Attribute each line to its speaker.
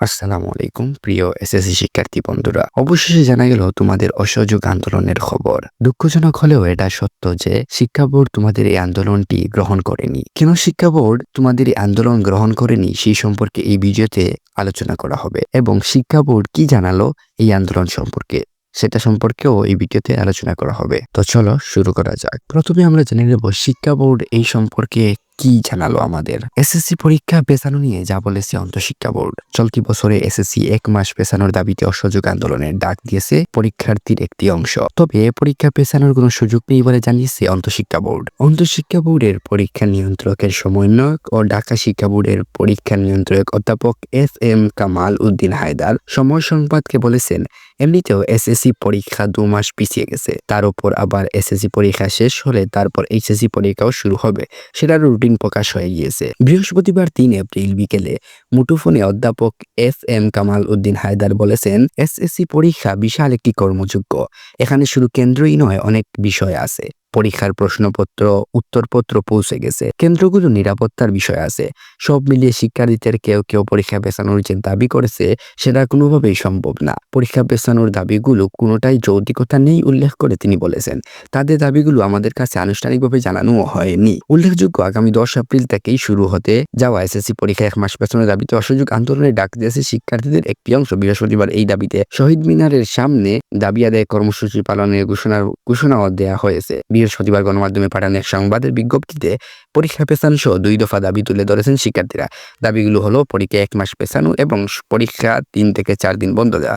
Speaker 1: আসসালামু আলাইকুম, প্রিয় এসএসসি শিক্ষার্থী বন্ধুরা। অবশেষে জানা গেল তোমাদের অসহযোগ আন্দোলনের খবর। দুঃখজনক হলেও এটা সত্য যে শিক্ষা বোর্ড তোমাদের এই আন্দোলনটি গ্রহণ করেনি। কেন শিক্ষা বোর্ড তোমাদের এই আন্দোলন গ্রহণ করেনি সেই সম্পর্কে এই ভিডিওতে আলোচনা করা হবে এবং শিক্ষা বোর্ড কি জানালো এই আন্দোলন সম্পর্কে সেটা সম্পর্কেও এই ভিডিওতে আলোচনা করা হবে। তো চলো শুরু করা যাক। প্রথমে আমরা জেনে নেব শিক্ষা বোর্ড এই সম্পর্কে কি জানালো আমাদের? এসএসসি পরীক্ষা পেছানো নিয়ে যা বলেছে অন্তঃশিক্ষা বোর্ড। চলতি বছরে এসএসসি এক মাস পেছানোর দাবিতে অসহযোগ আন্দোলনের ডাক দিয়েছে পরীক্ষার্থীর একটি অংশ। তবে পরীক্ষা পেছানোর কোনো সুযোগ নেই বলে জানিয়েছে অন্তঃশিক্ষা বোর্ড। অন্তঃশিক্ষা বোর্ডের পরীক্ষা নিয়ন্ত্রকের সমন্বয়ক ও ঢাকা শিক্ষা বোর্ডের পরীক্ষা নিয়ন্ত্রক অধ্যাপক এস এম কামাল উদ্দিন হায়দার সময় সংবাদকে বলেছেন, এমনিতেও এসএসসি পরীক্ষা দু মাস পিছিয়ে গেছে। তার উপর আবার এসএসসি পরীক্ষা শেষ হলে তারপর এইচএসসি পরীক্ষাও শুরু হবে। সেটার রুটিন প্রকাশ হয়ে গিয়েছে। বৃহস্পতিবার তিন এপ্রিল বিকেলে মুঠোফোনে অধ্যাপক এস এম কামাল উদ্দিন হায়দার বলেছেন, এসএসসি পরীক্ষা বিশাল একটি কর্মযোগ্য। এখানে শুধু কেন্দ্রই নয়, অনেক বিষয় আছে। পরীক্ষার প্রশ্নপত্র, উত্তরপত্র পৌঁছে গেছে। কেন্দ্রগুলো নিরাপত্তার বিষয় আছে। সব মিলিয়ে শিক্ষার্থীদের কেউ কেউ পরীক্ষা পেছানোর যে দাবি করেছে, সেটা কোনোভাবেই সম্ভব না। পরীক্ষা পেছানোর দাবিগুলো কোনোটাই যৌতিকতা নেই উল্লেখ করে তিনি বলেছেন। তাদের দাবিগুলো আমাদের কাছে আনুষ্ঠানিকভাবে জানানো হয়নি। উল্লেখযোগ্য, আগামী দশ এপ্রিল থেকেই শুরু হতে যাওয়া এসএসসি পরীক্ষা এক মাস পেছনের দাবিতে অসহযোগ আন্দোলনের ডাক দিয়েছে শিক্ষার্থীদের একটি অংশ। বৃহস্পতিবার এই দাবিতে শহীদ মিনারের সামনে দাবি আদায় কর্মসূচি পালনের ঘোষণার ঘোষণাও দেওয়া হয়েছে। বৃহস্পতিবার গণমাধ্যমে পাঠানো এক সংবাদের বিজ্ঞপ্তিতে পরীক্ষা পেছানো সহ দুই দফা দাবি তুলে ধরেছেন শিক্ষার্থীরা। দাবিগুলো হলো, পরীক্ষা এক মাস পেছানো এবং পরীক্ষা তিন থেকে চার দিন বন্ধ দেওয়া।